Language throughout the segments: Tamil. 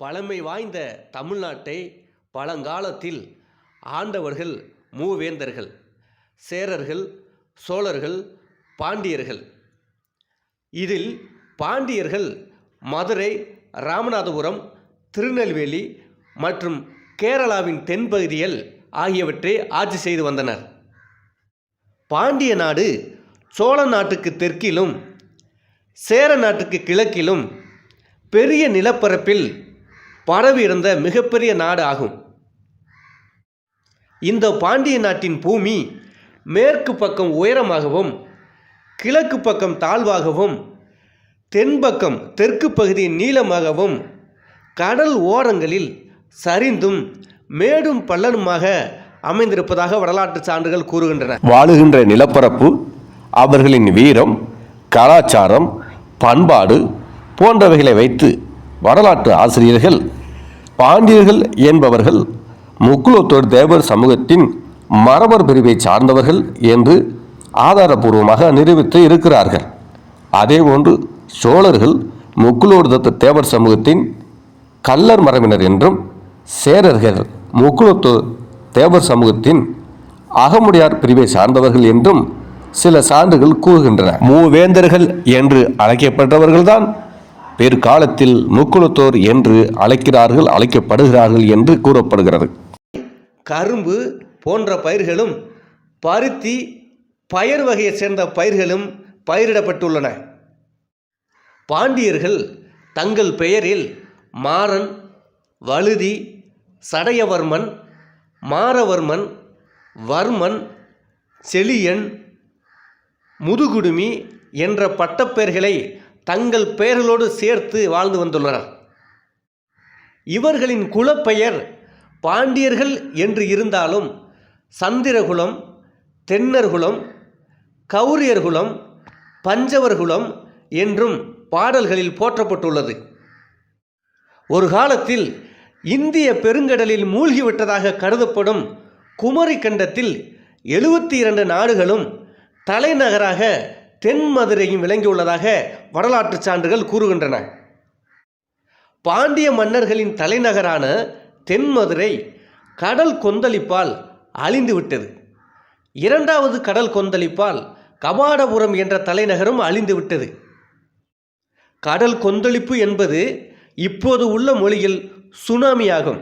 பழமை வாய்ந்த தமிழ்நாட்டை பழங்காலத்தில் ஆண்டவர்கள் மூவேந்தர்கள் சேரர்கள் சோழர்கள் பாண்டியர்கள். இதில் பாண்டியர்கள் மதுரை ராமநாதபுரம் திருநெல்வேலி மற்றும் கேரளாவின் தென்பகுதிகள் ஆகியவற்றை ஆட்சி செய்து வந்தனர். பாண்டிய நாடு சோழ நாட்டுக்கு தெற்கிலும் சேர நாட்டுக்கு கிழக்கிலும் பெரிய நிலப்பரப்பில் பரவியிருந்த மிகப்பெரிய நாடு ஆகும். இந்த பாண்டிய நாட்டின் பூமி மேற்கு பக்கம் உயரமாகவும் கிழக்கு பக்கம் தாழ்வாகவும் தென்பக்கம் தெற்கு பகுதி நீளமாகவும் கடல் ஓரங்களில் சரிந்தும் மேடும் பள்ளனுமாக அமைந்திருப்பதாக வரலாற்று சான்றுகள் கூறுகின்றன. வாழுகின்ற நிலப்பரப்பு அவர்களின் வீரம் கலாச்சாரம் பண்பாடு போன்றவைகளை வைத்து வரலாற்று ஆசிரியர்கள் பாண்டியர்கள் என்பவர்கள் முக்குலத்தோர் தேவர் சமூகத்தின் மரபர் பிரிவை சார்ந்தவர்கள் என்று ஆதாரபூர்வமாக நிரூபித்து இருக்கிறார்கள். அதேபோன்று சோழர்கள் முக்குலோர் தத்த தேவர் சமூகத்தின் கல்லர் மரபினர் என்றும் சேரர்கள் முக்குலத்து தேவர் சமூகத்தின் அகமுடையார் பிரிவை சார்ந்தவர்கள் என்றும் சில சான்றுகள் கூறுகின்றன. மூவேந்தர்கள் என்று அழைக்கப்பட்டவர்கள்தான் பிற்காலத்தில் முக்குளத்தோர் என்று அழைக்கிறார்கள் அழைக்கப்படுகிறார்கள் என்று கூறப்படுகிறது. கரும்பு போன்ற பயிர்களும் பருத்தி பயர் வகையைச் சேர்ந்த பயிர்களும் பயிரிடப்பட்டுள்ளன. பாண்டியர்கள் தங்கள் பெயரில் மாறன் வழுதி சடையவர்மன் மாரவர்மன் வர்மன் செழியன் முதுகுடுமி என்ற பட்டப்பெயர்களை தங்கள் பெயர்களோடு சேர்த்து வாழ்ந்து வந்துள்ளனர். இவர்களின் குலப்பெயர் பாண்டியர்கள் என்று இருந்தாலும் சந்திரகுலம் தென்னர்குலம் கௌரியர்குலம் பஞ்சவர்குலம் என்றும் பாடல்களில் போற்றப்பட்டுள்ளது. ஒரு காலத்தில் இந்திய பெருங்கடலில் மூழ்கிவிட்டதாக கருதப்படும் குமரி கண்டத்தில் எழுபத்தி இரண்டு நாடுகளும் தலைநகராக தென் மதுரையும் விளங்கியுள்ளதாக வரலாற்று சான்றுகள் கூறுகின்றன. பாண்டிய மன்னர்களின் தலைநகரான தென்மதுரை கடல் கொந்தளிப்பால் அழிந்துவிட்டது இரண்டாவது கடல் கொந்தளிப்பால் கபாடபுரம் என்ற தலைநகரும் அழிந்துவிட்டது கடல் கொந்தளிப்பு என்பது இப்போது உள்ள மொழியில் சுனாமியாகும்.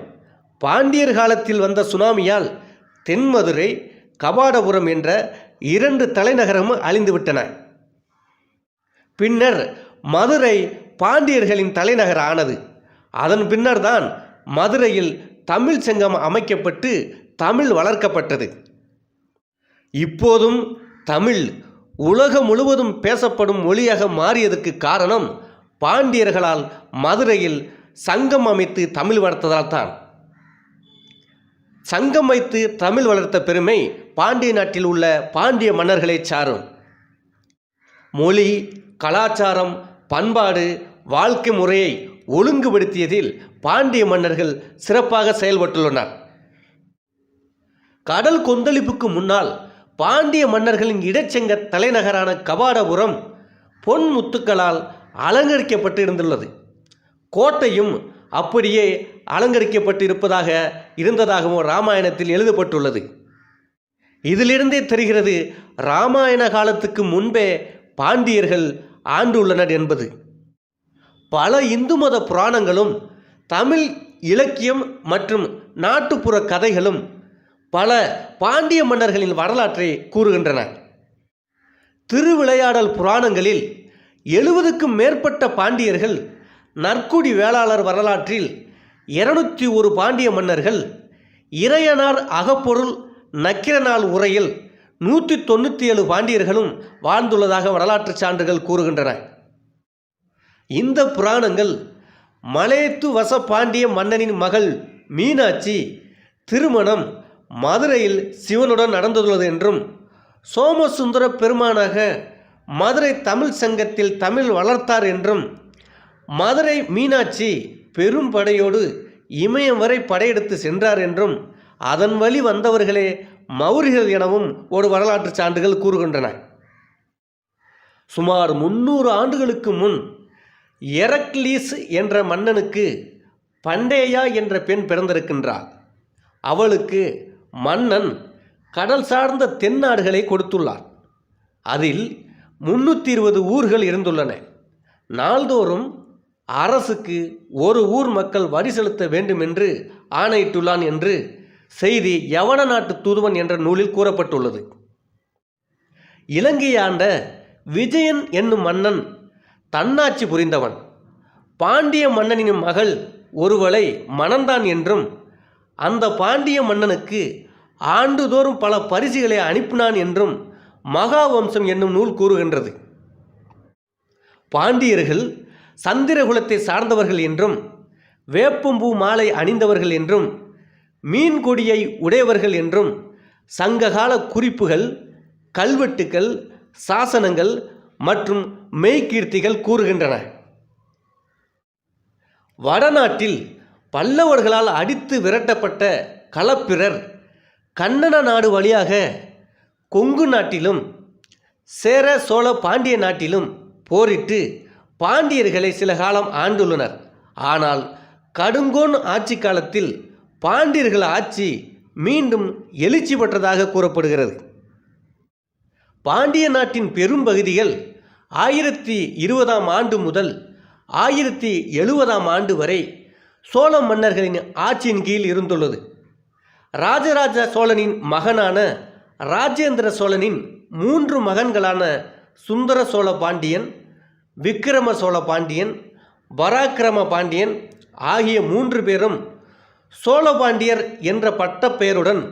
பாண்டியர் காலத்தில் வந்த சுனாமியால் தென்மதுரை கபாடபுரம் என்ற இரண்டு தலைநகரமும் அழிந்துவிட்டன பின்னர் மதுரை பாண்டியர்களின் தலைநகர் ஆனது அதன் பின்னர்தான் மதுரையில் தமிழ் சங்கம் அமைக்கப்பட்டு தமிழ் வளர்க்கப்பட்டது. இப்போதும் தமிழ் உலகம் முழுவதும் பேசப்படும் மொழியாக மாறியதற்கு காரணம் பாண்டியர்களால் மதுரையில் சங்கம் அமைத்து தமிழ் வளர்த்ததால் தான். சங்கம் வைத்து தமிழ் வளர்த்த பெருமை பாண்டிய நாட்டில் உள்ள பாண்டிய மன்னர்களை சாரும். மொழி கலாச்சாரம் பண்பாடு வாழ்க்கை முறையை ஒழுங்குபடுத்தியதில் பாண்டிய மன்னர்கள் சிறப்பாக செயல்பட்டுள்ளனர். கடல் கொந்தளிப்புக்கு முன்னால் பாண்டிய மன்னர்களின் இடைச்சங்க தலைநகரான கபாடபுரம் பொன் முத்துக்களால் அலங்கரிக்கப்பட்டு இருந்துள்ளது கோட்டையும் அப்படியே அலங்கரிக்கப்பட்டு இருப்பதாக இருந்ததாகவும் ராமாயணத்தில் எழுதப்பட்டுள்ளது. இதிலிருந்தே தெரிகிறது ராமாயண காலத்துக்கு முன்பே பாண்டியர்கள் ஆண்டுள்ளனர் என்பது. பல இந்து மத புராணங்களும் தமிழ் இலக்கியம் மற்றும் நாட்டுப்புற கதைகளும் பல பாண்டிய மன்னர்களின் வரலாற்றை கூறுகின்றன. திருவிளையாடல் புராணங்களில் எழுபதுக்கும் மேற்பட்ட பாண்டியர்கள் நற்குடி வேளாளர் வரலாற்றில் இருநூற்றி ஒரு பாண்டிய மன்னர்கள் இறையனார் அகப்பொருள் நக்கிரனால் உரையில் நூற்றி தொண்ணூற்றி ஏழு பாண்டியர்களும் வாழ்ந்துள்ளதாக வரலாற்று சான்றுகள் கூறுகின்றன. இந்த புராணங்கள் மலையத்து வச பாண்டிய மன்னனின் மகள் மீனாட்சி திருமணம் மதுரையில் சிவனுடன் நடந்துள்ளது என்றும் சோமசுந்தர பெருமானாக மதுரை தமிழ் சங்கத்தில் தமிழ் வளர்த்தார் என்றும் மதுரை மீனாட்சி பெரும் படையோடு இமயம் வரை படையெடுத்து சென்றார் என்றும் அதன் வழி வந்தவர்களே மௌரியர்கள் எனவும் ஒரு வரலாற்று சான்றுகள் கூறுகின்றன. சுமார் முன்னூறு ஆண்டுகளுக்கு முன் எரக்லீஸ் என்ற மன்னனுக்கு பண்டேயா என்ற பெண் பிறந்திருக்கின்றாள். அவளுக்கு மன்னன் கடல் சார்ந்த தென்னாடுகளை கொடுத்துள்ளார். அதில் முன்னூற்றி இருபது ஊர்கள் இருந்துள்ளன. நாள்தோறும் அரசுக்கு ஒரு ஊர் மக்கள் வரி செலுத்த வேண்டும் என்று ஆணையிட்டுள்ளான் என்று செய்தி யவன நாட்டு தூதுவன் என்ற நூலில் கூறப்பட்டுள்ளது. இலங்கை ஆண்ட விஜயன் என்னும் மன்னன் தன்னாட்சி புரிந்தவன். பாண்டிய மன்னனின் மகள் ஒருவளை மணந்தான் என்றும் அந்த பாண்டிய மன்னனுக்கு ஆண்டுதோறும் பல பரிசுகளை அனுப்பினான் என்றும் மகாவம்சம் என்னும் நூல் கூறுகின்றது. பாண்டியர்கள் சந்திரகுலத்தை சார்ந்தவர்கள் என்றும் வேப்பம்பூ மாலை அணிந்தவர்கள் என்றும் மீன் கொடியை உடையவர்கள் என்றும் சங்ககால குறிப்புகள் கல்வெட்டுக்கள் சாசனங்கள் மற்றும் மெய்கீர்த்திகள் கூறுகின்றன. வடநாட்டில் பல்லவர்களால் அடித்து விரட்டப்பட்ட களப்பிரர் கண்ணன நாடு வழியாக கொங்கு நாட்டிலும் சேர சோழ பாண்டிய நாட்டிலும் போரிட்டு பாண்டியர்களை சில காலம் ஆண்டுள்ளனர். ஆனால் கடுங்கோன் ஆட்சி காலத்தில் பாண்டியர்கள் ஆட்சி மீண்டும் எழுச்சி பெற்றதாக கூறப்படுகிறது. பாண்டிய நாட்டின் பெரும் பகுதிகள் ஆயிரத்தி இருபதாம் ஆண்டு முதல் ஆயிரத்தி எழுபதாம் ஆண்டு வரை சோழ மன்னர்களின் ஆட்சியின் கீழ் இருந்துள்ளது. ராஜராஜ சோழனின் மகனான ராஜேந்திர சோழனின் மூன்று மகன்களான சுந்தர சோழ பாண்டியன் விக்கிரம சோழ பாண்டியன் பராக்கிரம பாண்டியன் ஆகிய மூன்று பேரும் சோழபாண்டியர் என்ற பட்டப்பெயருடன்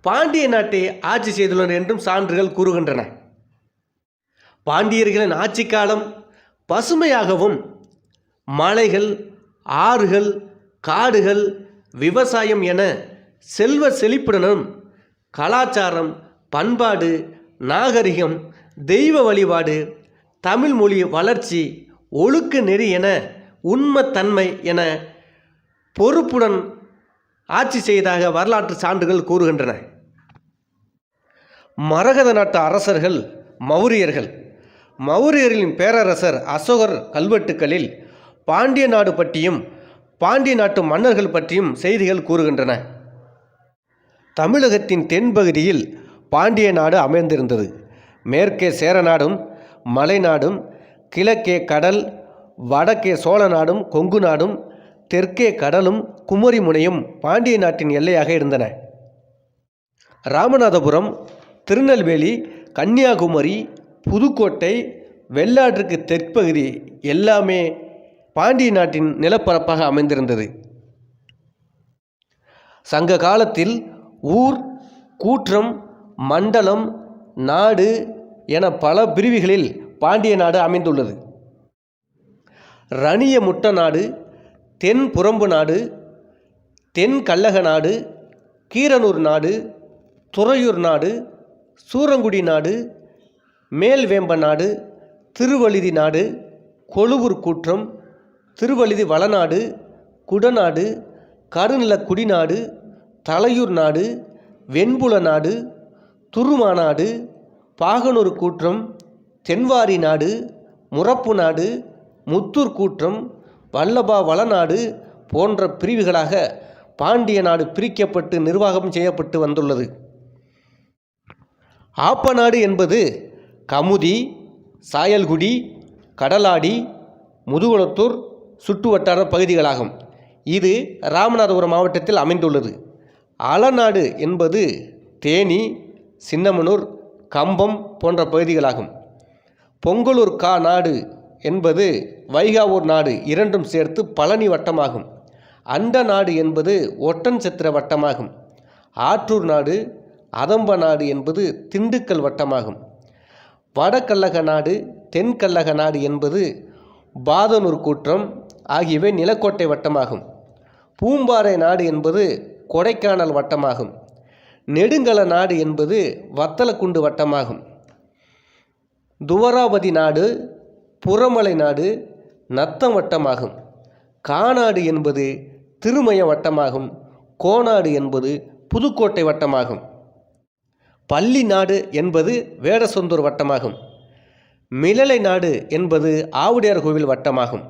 பாண்டிய நாட்டை ஆட்சி செய்துள்ளனர் என்றும் சான்றுகள் கூறுகின்றன. பாண்டியர்களின் ஆட்சி காலம் பசுமையாகவும் மலைகள் ஆறுகள் காடுகள் விவசாயம் என செல்வ செழிப்புடனும் கலாச்சாரம் பண்பாடு நாகரிகம் தெய்வ வழிபாடு தமிழ் மொழி வளர்ச்சி ஒழுக்க நெறி என உண்மைத்தன்மை என பொறுப்புடன் ஆட்சி செய்ததாக வரலாற்று சான்றுகள் கூறுகின்றன. மரகத நாட்டு அரசர்கள் மௌரியர்கள். மௌரியர்களின் பேரரசர் அசோகர் கல்வெட்டுக்களில் பாண்டிய நாடு பற்றியும் பாண்டிய நாட்டு மன்னர்கள் பற்றியும் செய்திகள் கூறுகின்றன. தமிழகத்தின் தென்பகுதியில் பாண்டிய நாடு அமைந்திருந்தது. மேற்கே சேர நாடும் மலைநாடும் கிழக்கே கடல் வடக்கே சோழ நாடும் கொங்கு நாடும் தெற்கே கடலும் குமரி முனையும் பாண்டிய நாட்டின் எல்லையாக இருந்தன. ராமநாதபுரம் திருநெல்வேலி கன்னியாகுமரி புதுக்கோட்டை வெள்ளாற்றுக்கு தெற்பகுதி எல்லாமே பாண்டிய நாட்டின் நிலப்பரப்பாக அமைந்திருந்தது. சங்க காலத்தில் ஊர் கூற்றம் மண்டலம் நாடு என பல பிரிவுகளில் பாண்டிய நாடு அமைந்துள்ளது. ரணிய முட்ட நாடு தென் புறம்பு நாடு தென் கல்லக நாடு கீரனூர் நாடு துறையூர் நாடு சூரங்குடி நாடு மேல்வேம்ப நாடு திருவழுதி நாடு கொழுவூர் கூற்றம் திருவழுதி வளநாடு குடநாடு கருநில குடிநாடு தலையூர் நாடு வெண்புல நாடு துருமாநாடு பாகனூர் கூற்றம் தென்வாரி நாடு முரப்பு நாடு முத்தூர் கூற்றம் வல்லபா வளநாடு போன்ற பிரிவுகளாக பாண்டிய நாடு பிரிக்கப்பட்டு நிர்வாகம் செய்யப்பட்டு வந்துள்ளது. ஆப்பநாடு என்பது கமுதி சாயல்குடி கடலாடி முதுகுளத்தூர் சுற்றுவட்டார பகுதிகளாகும். இது ராமநாதபுரம் மாவட்டத்தில் அமைந்துள்ளது. அலநாடு என்பது தேனி சின்னமனூர் கம்பம் போன்ற பகுதிகளாகும். பொங்கலூர் கா நாடு என்பது வைகாவூர் நாடு இரண்டும் சேர்த்து பழனி வட்டமாகும். அண்ட நாடு என்பது ஒட்டன் சித்திர வட்டமாகும். ஆற்றூர் நாடு அதம்ப நாடு என்பது திண்டுக்கல் வட்டமாகும். வடகல்லக நாடு தென்கல்லக நாடு என்பது பாதனூர் கூற்றம் ஆகியவை நிலக்கோட்டை வட்டமாகும். பூம்பாறை நாடு என்பது கொடைக்கானல் வட்டமாகும். நெடுங்கல நாடு என்பது வத்தலக்குண்டு வட்டமாகும். துவராபதி நாடு புறமலை நாடு நத்தம் வட்டமாகும். காநாடு என்பது திருமய வட்டமாகும். கோநாடு என்பது புதுக்கோட்டை வட்டமாகும். பள்ளி நாடு என்பது வேடசொந்தூர் வட்டமாகும். மிளலை நாடு என்பது ஆவுடையார் கோவில் வட்டமாகும்.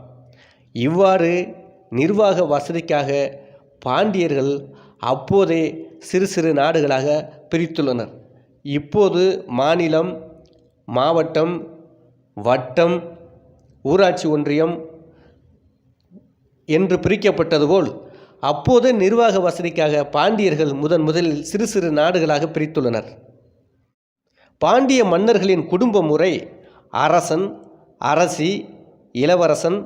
இவ்வாறு நிர்வாக வசதிக்காக பாண்டியர்கள் அப்போதே சிறு சிறு நாடுகளாக பிரித்துள்ளனர். இப்போது மாநிலம் மாவட்டம் வட்டம் ஊராட்சி ஒன்றியம் என்று பிரிக்கப்பட்டது போல் அப்போது நிர்வாக வசதிக்காக பாண்டியர்கள் முதன் முதலில் சிறு சிறு நாடுகளாக பிரித்துள்ளனர். பாண்டிய மன்னர்களின் குடும்ப முறை அரசன் அரசி இளவரசன்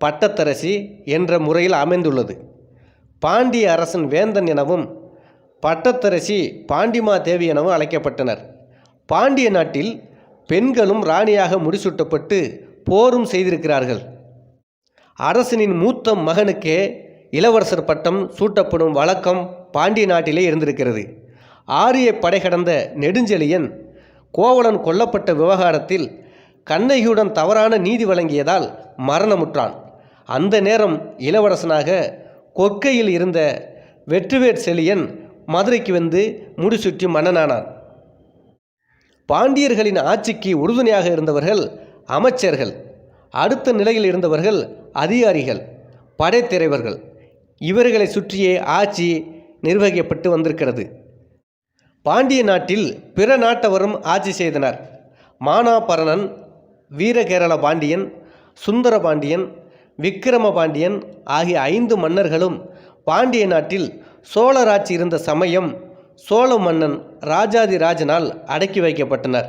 பட்டத்தரசி என்ற முறையில் அமைந்துள்ளது. பாண்டிய அரசன் வேந்தன் எனவும் பட்டத்தரசி பாண்டிமா தேவி எனவும் அழைக்கப்பட்டனர். பாண்டிய நாட்டில் பெண்களும் ராணியாக முடிசூட்டப்பட்டு போரும் செய்திருக்கிறார்கள். அரசனின் மூத்த மகனுக்கே இளவரசர் பட்டம் சூட்டப்படும் வழக்கம் பாண்டிய நாட்டிலே இருந்திருக்கிறது. ஆரிய படை கடந்த நெடுஞ்செழியன் கோவலன் கொல்லப்பட்ட விவகாரத்தில் கண்ணகியுடன் தவறான நீதி வழங்கியதால் மரணமுற்றான். அந்த நேரம் இளவரசனாக கொற்கையில் இருந்த வெற்றுவேற் செழியன் மதுரைக்கு வந்து முடிசுற்றி மன்னனானான். பாண்டியர்களின் ஆட்சிக்கு உறுதுணையாக இருந்தவர்கள் அமைச்சர்கள் அடுத்த நிலையில் இருந்தவர்கள் அதிகாரிகள் படைத்திறைவர்கள் இவர்களை சுற்றியே ஆட்சி நிர்வகிக்கப்பட்டு வந்திருக்கிறது. பாண்டிய நாட்டில் பிற நாட்டவரும் ஆட்சி செய்தனர். மானாபரணன் வீரகேரள பாண்டியன் சுந்தர பாண்டியன் விக்கிரம பாண்டியன் ஆகிய ஐந்து மன்னர்களும் பாண்டிய நாட்டில் சோழராட்சி இருந்த சமயம் சோழ மன்னன் ராஜாதிராஜனால் அடக்கி வைக்கப்பட்டனர்.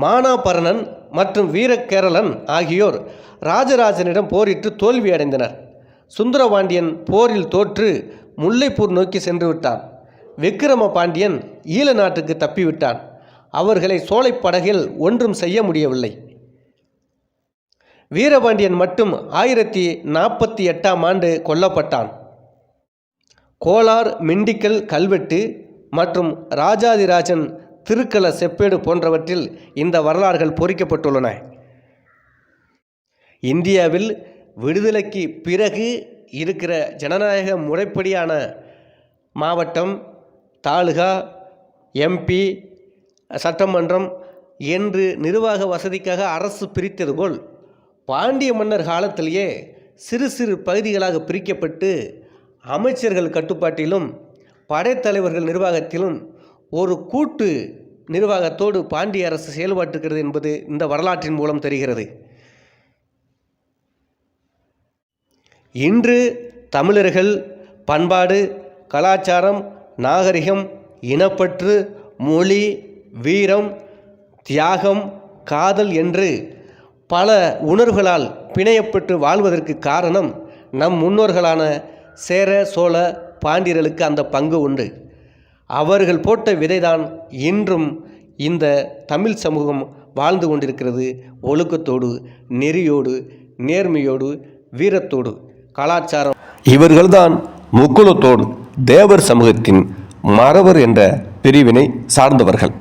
மானாபரணன் மற்றும் வீரகேரளன் ஆகியோர் ராஜராஜனிடம் போரிட்டு தோல்வியடைந்தனர். சுந்தரபாண்டியன் போரில் தோற்று முல்லைப்பூர் நோக்கி சென்று விட்டான். விக்கிரம பாண்டியன் ஈழ நாட்டுக்கு தப்பிவிட்டான். அவர்களை சோலைப்படகில் ஒன்றும் செய்ய முடியவில்லை. வீரபாண்டியன் மட்டும் ஆயிரத்தி நாற்பத்தி எட்டாம் ஆண்டு கொல்லப்பட்டான். கோலார் மிண்டிக்கல் கல்வெட்டு மற்றும் ராஜாதிராஜன் திருக்கல செப்பேடு போன்றவற்றில் இந்த வரலாறுகள் பொறிக்கப்பட்டுள்ளன. இந்தியாவில் விடுதலைக்கு பிறகு இருக்கிற ஜனநாயக முறைப்படியான மாவட்டம் தாலுகா எம்பி சட்டமன்றம் என்று நிர்வாக வசதிக்காக அரசு பிரித்தது போல் பாண்டிய மன்னர் காலத்திலேயே சிறு சிறு பகுதிகளாக பிரிக்கப்பட்டு அமைச்சர்கள் கட்டுப்பாட்டிலும் படைத்தலைவர்கள் நிர்வாகத்திலும் ஒரு கூட்டு நிர்வாகத்தோடு பாண்டிய அரசு செயல்பட்டுகிறது என்பது இந்த வரலாற்றின் மூலம் தெரிகிறது. இன்று தமிழர்கள் பண்பாடு கலாச்சாரம் நாகரிகம் இனப்பற்று மொழி வீரம் தியாகம் காதல் என்று பல உணர்வுகளால் பிணையப்பட்டு வாழ்வதற்கு காரணம் நம் முன்னோர்களான சேர சோழ பாண்டியர்களுக்கு அந்த பங்கு உண்டு. அவர்கள் போட்ட விதைதான் இன்றும் இந்த தமிழ் சமூகம் வாழ்ந்து கொண்டிருக்கிறது. ஒழுக்கத்தோடு நெறியோடு நேர்மையோடு வீரத்தோடு கலாச்சாரம். இவர்கள்தான் முக்குலத்தோடு தேவர் சமூகத்தின் மறவர் என்ற பிரிவினை சார்ந்தவர்கள்.